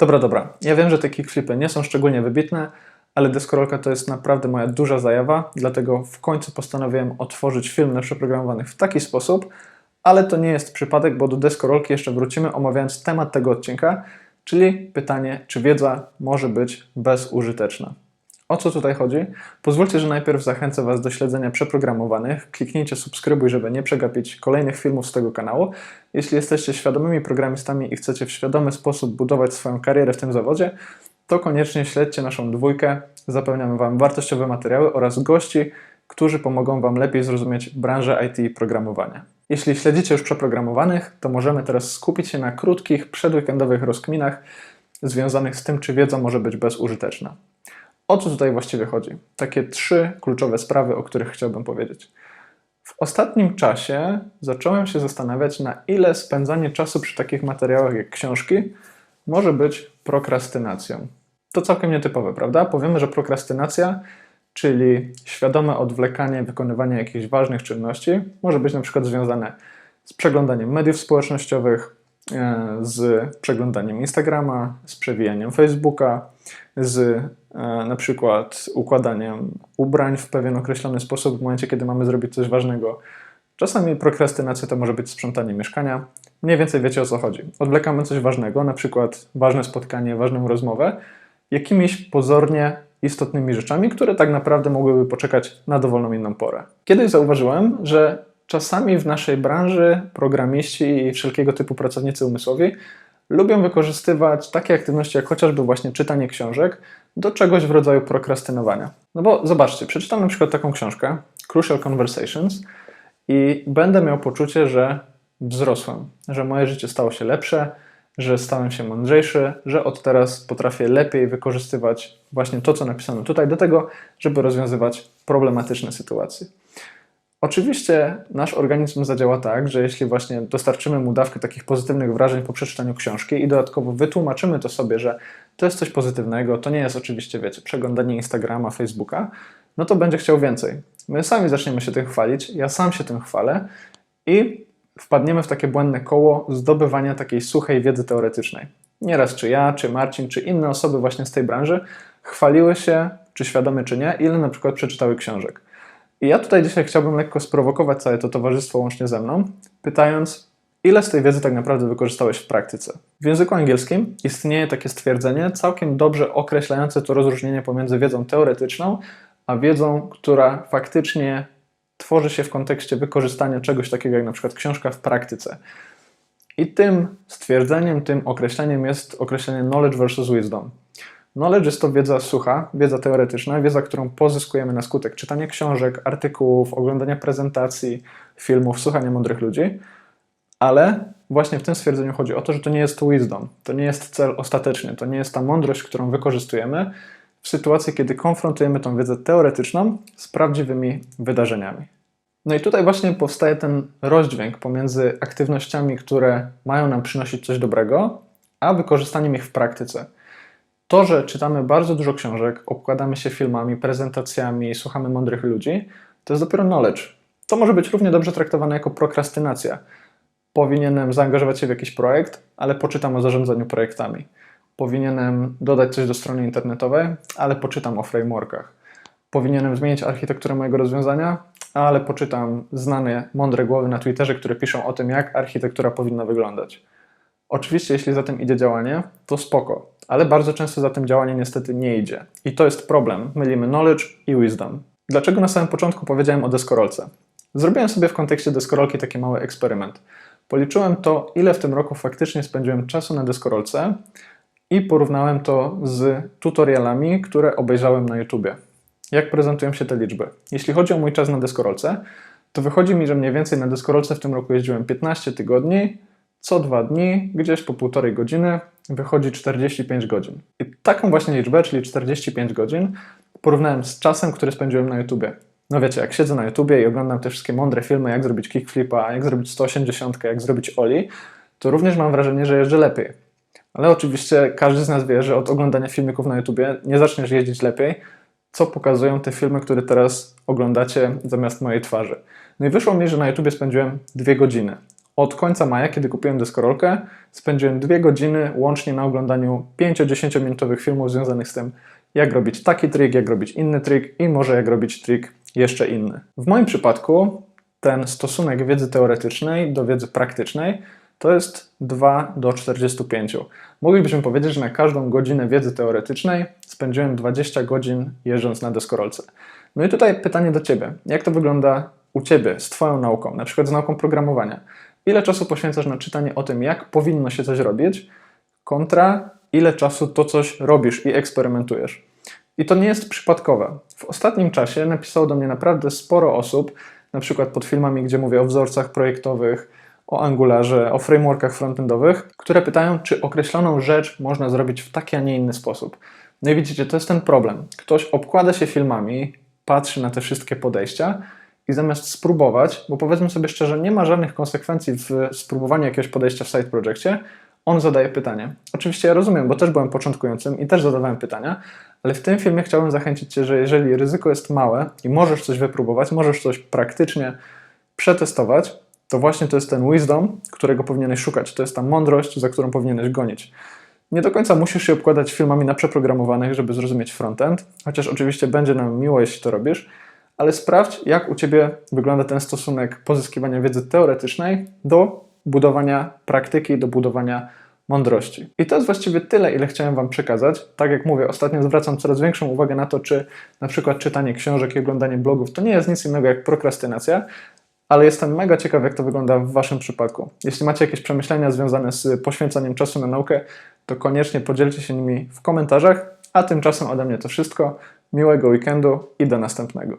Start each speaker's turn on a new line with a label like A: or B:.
A: Dobra, dobra. Ja wiem, że te kickflipy nie są szczególnie wybitne, ale deskorolka to jest naprawdę moja duża zajawa, dlatego w końcu postanowiłem otworzyć film na przeprogramowanych w taki sposób, ale to nie jest przypadek, bo do deskorolki jeszcze wrócimy omawiając temat tego odcinka, czyli pytanie, czy wiedza może być bezużyteczna. O co tutaj chodzi? Pozwólcie, że najpierw zachęcę Was do śledzenia przeprogramowanych. Kliknijcie subskrybuj, żeby nie przegapić kolejnych filmów z tego kanału. Jeśli jesteście świadomymi programistami i chcecie w świadomy sposób budować swoją karierę w tym zawodzie, to koniecznie śledźcie naszą dwójkę. Zapewniamy Wam wartościowe materiały oraz gości, którzy pomogą Wam lepiej zrozumieć branżę IT i programowania. Jeśli śledzicie już przeprogramowanych, to możemy teraz skupić się na krótkich, przedweekendowych rozkminach związanych z tym, czy wiedza może być bezużyteczna. O co tutaj właściwie chodzi? Takie trzy kluczowe sprawy, o których chciałbym powiedzieć. W ostatnim czasie zacząłem się zastanawiać, na ile spędzanie czasu przy takich materiałach jak książki może być prokrastynacją. To całkiem nietypowe, prawda? Powiemy, że prokrastynacja, czyli świadome odwlekanie wykonywania jakichś ważnych czynności, może być na przykład związane z przeglądaniem mediów społecznościowych, z przeglądaniem Instagrama, z przewijaniem Facebooka, z e, na przykład układaniem ubrań w pewien określony sposób w momencie, kiedy mamy zrobić coś ważnego. Czasami prokrastynacja to może być sprzątanie mieszkania. Mniej więcej wiecie o co chodzi. Odwlekamy coś ważnego, na przykład ważne spotkanie, ważną rozmowę, jakimiś pozornie istotnymi rzeczami, które tak naprawdę mogłyby poczekać na dowolną inną porę. Kiedyś zauważyłem, że czasami w naszej branży programiści i wszelkiego typu pracownicy umysłowi lubią wykorzystywać takie aktywności jak chociażby właśnie czytanie książek do czegoś w rodzaju prokrastynowania. No bo zobaczcie, przeczytam na przykład taką książkę, Crucial Conversations, i będę miał poczucie, że wzrosłem, że moje życie stało się lepsze, że stałem się mądrzejszy, że od teraz potrafię lepiej wykorzystywać właśnie to, co napisano tutaj, do tego, żeby rozwiązywać problematyczne sytuacje. Oczywiście nasz organizm zadziała tak, że jeśli właśnie dostarczymy mu dawkę takich pozytywnych wrażeń po przeczytaniu książki i dodatkowo wytłumaczymy to sobie, że to jest coś pozytywnego, to nie jest oczywiście, wiecie, przeglądanie Instagrama, Facebooka, no to będzie chciał więcej. My sami zaczniemy się tym chwalić, ja sam się tym chwalę i wpadniemy w takie błędne koło zdobywania takiej suchej wiedzy teoretycznej. Nieraz czy ja, czy Marcin, czy inne osoby właśnie z tej branży chwaliły się, czy świadome, czy nie, ile na przykład przeczytały książek. I ja tutaj dzisiaj chciałbym lekko sprowokować całe to towarzystwo łącznie ze mną, pytając, ile z tej wiedzy tak naprawdę wykorzystałeś w praktyce. W języku angielskim istnieje takie stwierdzenie całkiem dobrze określające to rozróżnienie pomiędzy wiedzą teoretyczną, a wiedzą, która faktycznie tworzy się w kontekście wykorzystania czegoś takiego jak na przykład książka w praktyce. I tym stwierdzeniem, tym określeniem jest określenie knowledge versus wisdom. Knowledge jest to wiedza sucha, wiedza teoretyczna, wiedza, którą pozyskujemy na skutek czytania książek, artykułów, oglądania prezentacji, filmów, słuchania mądrych ludzi, ale właśnie w tym stwierdzeniu chodzi o to, że to nie jest wisdom, to nie jest cel ostateczny, to nie jest ta mądrość, którą wykorzystujemy w sytuacji, kiedy konfrontujemy tą wiedzę teoretyczną z prawdziwymi wydarzeniami. No i tutaj właśnie powstaje ten rozdźwięk pomiędzy aktywnościami, które mają nam przynosić coś dobrego, a wykorzystaniem ich w praktyce. To, że czytamy bardzo dużo książek, obkładamy się filmami, prezentacjami, słuchamy mądrych ludzi, to jest dopiero knowledge. To może być równie dobrze traktowane jako prokrastynacja. Powinienem zaangażować się w jakiś projekt, ale poczytam o zarządzaniu projektami. Powinienem dodać coś do strony internetowej, ale poczytam o frameworkach. Powinienem zmienić architekturę mojego rozwiązania, ale poczytam znane, mądre głowy na Twitterze, które piszą o tym, jak architektura powinna wyglądać. Oczywiście, jeśli za tym idzie działanie, to spoko, ale bardzo często za tym działanie niestety nie idzie. I to jest problem. Mylimy knowledge i wisdom. Dlaczego na samym początku powiedziałem o deskorolce? Zrobiłem sobie w kontekście deskorolki taki mały eksperyment. Policzyłem to, ile w tym roku faktycznie spędziłem czasu na deskorolce i porównałem to z tutorialami, które obejrzałem na YouTubie. Jak prezentują się te liczby? Jeśli chodzi o mój czas na deskorolce, to wychodzi mi, że mniej więcej na deskorolce w tym roku jeździłem 15 tygodni, co dwa dni, gdzieś po półtorej godziny, wychodzi 45 godzin. I taką właśnie liczbę, czyli 45 godzin, porównałem z czasem, który spędziłem na YouTubie. No wiecie, jak siedzę na YouTubie i oglądam te wszystkie mądre filmy, jak zrobić kickflipa, jak zrobić 180, jak zrobić oli, to również mam wrażenie, że jeżdżę lepiej. Ale oczywiście każdy z nas wie, że od oglądania filmików na YouTubie nie zaczniesz jeździć lepiej, co pokazują te filmy, które teraz oglądacie zamiast mojej twarzy. No i wyszło mi, że na YouTubie spędziłem dwie godziny Od końca maja, kiedy kupiłem deskorolkę, spędziłem dwie godziny łącznie na oglądaniu 5-10 minutowych filmów związanych z tym, jak robić taki trik, jak robić inny trik i może jak robić trik jeszcze inny. W moim przypadku ten stosunek wiedzy teoretycznej do wiedzy praktycznej to jest 2 do 45. Moglibyśmy powiedzieć, że na każdą godzinę wiedzy teoretycznej spędziłem 20 godzin jeżdżąc na deskorolce. No i tutaj pytanie do Ciebie. Jak to wygląda u Ciebie z Twoją nauką, na przykład z nauką programowania? Ile czasu poświęcasz na czytanie o tym, jak powinno się coś robić, kontra ile czasu to coś robisz i eksperymentujesz? I to nie jest przypadkowe. W ostatnim czasie napisało do mnie naprawdę sporo osób, na przykład pod filmami, gdzie mówię o wzorcach projektowych, o Angularze, o frameworkach frontendowych, które pytają, czy określoną rzecz można zrobić w taki, a nie inny sposób. No i widzicie, to jest ten problem. Ktoś obkłada się filmami, patrzy na te wszystkie podejścia i zamiast spróbować, bo powiedzmy sobie szczerze, nie ma żadnych konsekwencji w spróbowaniu jakiegoś podejścia w side projectie, on zadaje pytanie. Oczywiście ja rozumiem, bo też byłem początkującym i też zadawałem pytania, ale w tym filmie chciałbym zachęcić Cię, że jeżeli ryzyko jest małe i możesz coś wypróbować, możesz coś praktycznie przetestować, to właśnie to jest ten wisdom, którego powinieneś szukać. To jest ta mądrość, za którą powinieneś gonić. Nie do końca musisz się obkładać filmami na przeprogramowanych, żeby zrozumieć frontend, chociaż oczywiście będzie nam miło, jeśli to robisz, ale sprawdź, jak u Ciebie wygląda ten stosunek pozyskiwania wiedzy teoretycznej do budowania praktyki, do budowania mądrości. I to jest właściwie tyle, ile chciałem Wam przekazać. Tak jak mówię, ostatnio zwracam coraz większą uwagę na to, czy na przykład czytanie książek i oglądanie blogów to nie jest nic innego jak prokrastynacja, ale jestem mega ciekaw, jak to wygląda w Waszym przypadku. Jeśli macie jakieś przemyślenia związane z poświęcaniem czasu na naukę, to koniecznie podzielcie się nimi w komentarzach, a tymczasem ode mnie to wszystko. Miłego weekendu i do następnego.